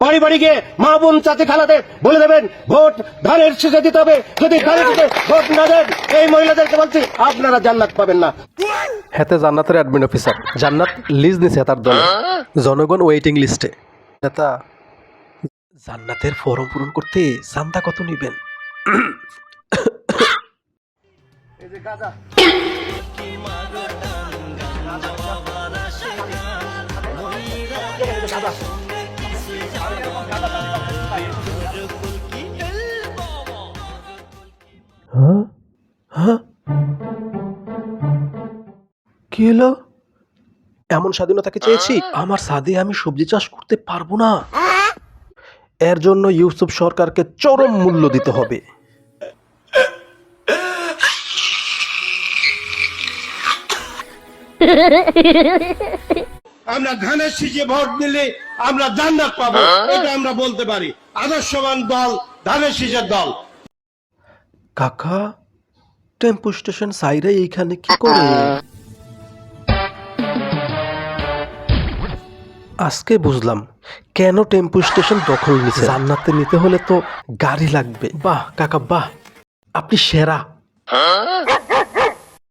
বাড়ি বাড়ি গিয়ে মা বোন চাচি খালাদের বলে দেবেন ভোট ধানের শীষে দিতে হবে। যদি ধানের শীষে ভোট না দেন এই মহিলাদেরকে বলছি আপনারা জান্নাত পাবেন না। হেতে জান্নাতের অ্যাডমিন অফিসার জান্নাত লিজ নিছে তার দলে। জনগণ ওয়েটিং লিস্টে নেতা জান্নাতের ফর্ম পূরণ করতে চান্দা কত নিবেন? হ্যাঁ? হ্যাঁ? কি হলো? এমন স্বাধীনতাকে চেয়েছি আমার সাদে আমি সবজি চাষ করতে পারব না। এর জন্য ইউসুফ সরকারকে চরম মূল্য দিতে হবে। আমরা ধানের শীষে ভোট দিলে আমরা জান্নাত পাবো এটা আমরা বলতে পারি। আদর্শবান দল ধানের শীষের দল। কাকা, টেম্পো স্টেশন সাইরে এইখানে কি করে? আজকে বুঝলাম কেন টেম্পো স্টেশন দখল নিছে। জান্নাতে নিতে হলে তো গাড়ি লাগবে। বাহ, কাকা, বাহ। আপনি সেরা।